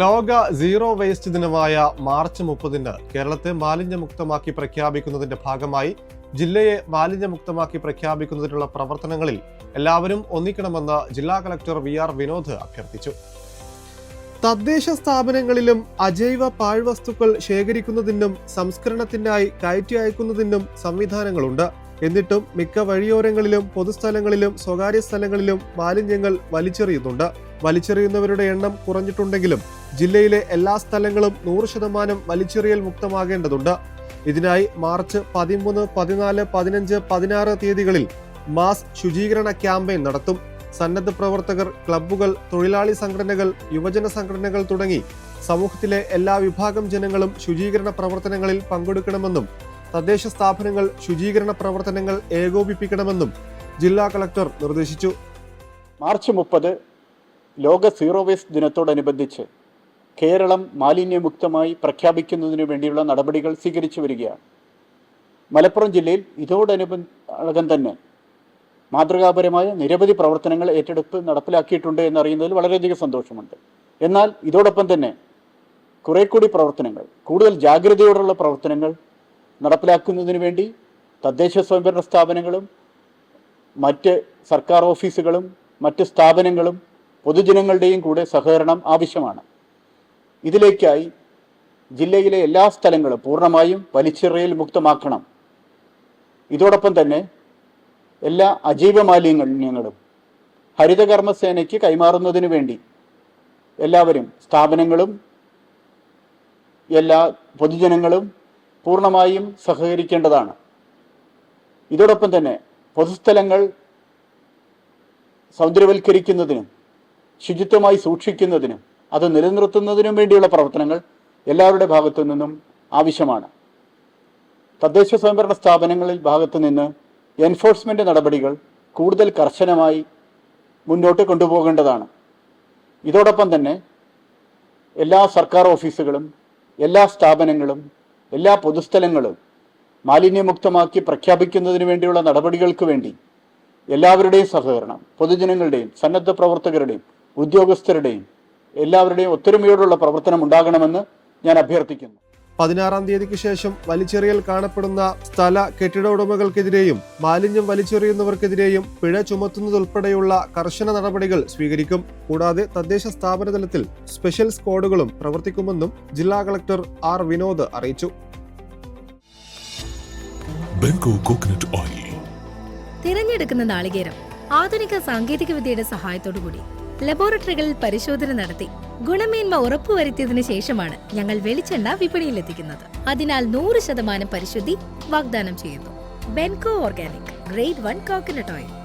ലോക zero waste ദിനമായ March മുപ്പതിന് കേരളത്തെ മാലിന്യമുക്തമാക്കി പ്രഖ്യാപിക്കുന്നതിന്റെ ഭാഗമായി ജില്ലയെ മാലിന്യമുക്തമാക്കി പ്രഖ്യാപിക്കുന്നതിനുള്ള പ്രവർത്തനങ്ങളിൽ എല്ലാവരും ഒന്നിക്കണമെന്ന് ജില്ലാ കളക്ടർ വി ആർ വിനോദ് അഭ്യർത്ഥിച്ചു. തദ്ദേശ സ്ഥാപനങ്ങളിലും അജൈവ പാഴ്വസ്തുക്കൾ ശേഖരിക്കുന്നതിനും സംസ്കരണത്തിനായി കയറ്റി അയക്കുന്നതിനും സംവിധാനങ്ങളുണ്ട്. എന്നിട്ടും മിക്ക വഴിയോരങ്ങളിലും പൊതുസ്ഥലങ്ങളിലും സ്വകാര്യ സ്ഥലങ്ങളിലും മാലിന്യങ്ങൾ വലിച്ചെറിയുന്നുണ്ട്. വലിച്ചെറിയുന്നവരുടെ എണ്ണം കുറഞ്ഞിട്ടുണ്ടെങ്കിലും ജില്ലയിലെ എല്ലാ സ്ഥലങ്ങളും നൂറ് ശതമാനം വലിച്ചെറിയൽ മുക്തമാകേണ്ടതുണ്ട്. ഇതിനായി മാർച്ച് പതിമൂന്ന് പതിനാല് പതിനഞ്ച് പതിനാറ് തീയതികളിൽ മാസ് ശുചീകരണ ക്യാമ്പയിൻ നടത്തും. സന്നദ്ധ പ്രവർത്തകർ ക്ലബ്ബുകൾ തൊഴിലാളി സംഘടനകൾ യുവജന സംഘടനകൾ തുടങ്ങി സമൂഹത്തിലെ എല്ലാ വിഭാഗം ജനങ്ങളും ശുചീകരണ പ്രവർത്തനങ്ങളിൽ പങ്കെടുക്കണമെന്നും തദ്ദേശ സ്ഥാപനങ്ങൾ ശുചീകരണ പ്രവർത്തനങ്ങൾ ഏകോപിപ്പിക്കണമെന്നും ജില്ലാ കളക്ടർ നിർദ്ദേശിച്ചു. മാർച്ച് മുപ്പത് ലോക സീറോ വേസ്റ്റ് ദിനത്തോടനുബന്ധിച്ച് കേരളം മാലിന്യമുക്തമായി പ്രഖ്യാപിക്കുന്നതിന് വേണ്ടിയുള്ള നടപടികൾ സ്വീകരിച്ചു വരികയാണ്. മലപ്പുറം ജില്ലയിൽ ഇതോടനുബന്ധം തന്നെ മാതൃകാപരമായ നിരവധി പ്രവർത്തനങ്ങൾ ഏറ്റെടുപ്പ് നടപ്പിലാക്കിയിട്ടുണ്ട് എന്നറിയുന്നതിൽ വളരെയധികം സന്തോഷമുണ്ട്. എന്നാൽ ഇതോടൊപ്പം തന്നെ കുറെ കൂടി പ്രവർത്തനങ്ങൾ കൂടുതൽ ജാഗ്രതയോടുള്ള പ്രവർത്തനങ്ങൾ നടപ്പിലാക്കുന്നതിന് വേണ്ടി തദ്ദേശ സ്വയംഭരണ സ്ഥാപനങ്ങളും മറ്റ് സർക്കാർ ഓഫീസുകളും മറ്റ് സ്ഥാപനങ്ങളും പൊതുജനങ്ങളുടെയും കൂടെ സഹകരണം ആവശ്യമാണ്. ഇതിലേക്കായി ജില്ലയിലെ എല്ലാ സ്ഥലങ്ങളും പൂർണമായും വലിച്ചെറിയൽ മുക്തമാക്കണം. ഇതോടൊപ്പം തന്നെ എല്ലാ അജൈവ മാലിന്യങ്ങളും ഹരിതകർമ്മസേനയ്ക്ക് കൈമാറുന്നതിനു വേണ്ടി എല്ലാവരും സ്ഥാപനങ്ങളും എല്ലാ പൊതുജനങ്ങളും പൂർണമായും സഹകരിക്കേണ്ടതാണ്. ഇതോടൊപ്പം തന്നെ പൊതുസ്ഥലങ്ങൾ സൗന്ദര്യവൽക്കരിക്കുന്നതിനും ശുചിത്വമായി സൂക്ഷിക്കുന്നതിനും അത് നിലനിർത്തുന്നതിനും വേണ്ടിയുള്ള പ്രവർത്തനങ്ങൾ എല്ലാവരുടെ ഭാഗത്തു നിന്നും ആവശ്യമാണ്. തദ്ദേശ സ്വയംഭരണ സ്ഥാപനങ്ങളിൽ ഭാഗത്തു നിന്ന് എൻഫോഴ്സ്മെന്റ് നടപടികൾ കൂടുതൽ കർശനമായി മുന്നോട്ട് കൊണ്ടുപോകേണ്ടതാണ്. ഇതോടൊപ്പം തന്നെ എല്ലാ സർക്കാർ ഓഫീസുകളും എല്ലാ സ്ഥാപനങ്ങളും എല്ലാ പൊതുസ്ഥലങ്ങളും മാലിന്യമുക്തമാക്കി പ്രഖ്യാപിക്കുന്നതിന് വേണ്ടിയുള്ള നടപടികൾക്ക് വേണ്ടി എല്ലാവരുടെയും സഹകരണം പൊതുജനങ്ങളുടെയും സന്നദ്ധ പ്രവർത്തകരുടെയും ഉദ്യോഗസ്ഥരുടെയും എല്ലാവരുടെയും ഒത്തൊരുമയോടുള്ള പ്രവർത്തനം ഉണ്ടാകണമെന്ന് ഞാൻ അഭ്യർത്ഥിക്കുന്നു. പതിനാറാം തീയതിക്ക് ശേഷം വലിച്ചെറിയൽ കാണപ്പെടുന്ന സ്ഥല കെട്ടിട ഉടമകൾക്കെതിരെയും മാലിന്യം വലിച്ചെറിയുന്നവർക്കെതിരെയും പിഴ ചുമത്തുന്നതുൾപ്പെടെയുള്ള കർശന നടപടികൾ സ്വീകരിക്കും. കൂടാതെ തദ്ദേശ സ്ഥാപന തലത്തിൽ സ്പെഷ്യൽ സ്ക്വാഡുകളും പ്രവർത്തിക്കുമെന്നും ജില്ലാ കളക്ടർ ആർ വിനോദ് അറിയിച്ചു. ബെങ്കോ കോക്കനട്ട് ഓയിൽ തിരഞ്ഞെടുക്കുന്ന നാളികേരം ആധുനിക സാങ്കേതിക വിദ്യയുടെ സഹായത്തോടുകൂടി ലബോറട്ടറികളിൽ പരിശോധന നടത്തി. ഗുണമേന്മ ഉറപ്പുവരുത്തിയതിനു ശേഷമാണ് ഞങ്ങൾ വെളിച്ചെണ്ണ വിപണിയിലെത്തിക്കുന്നത്. അതിനാൽ നൂറ് ശതമാനം പരിശുദ്ധി വാഗ്ദാനം ചെയ്യുന്നു. Benco organic grade one coconut oil.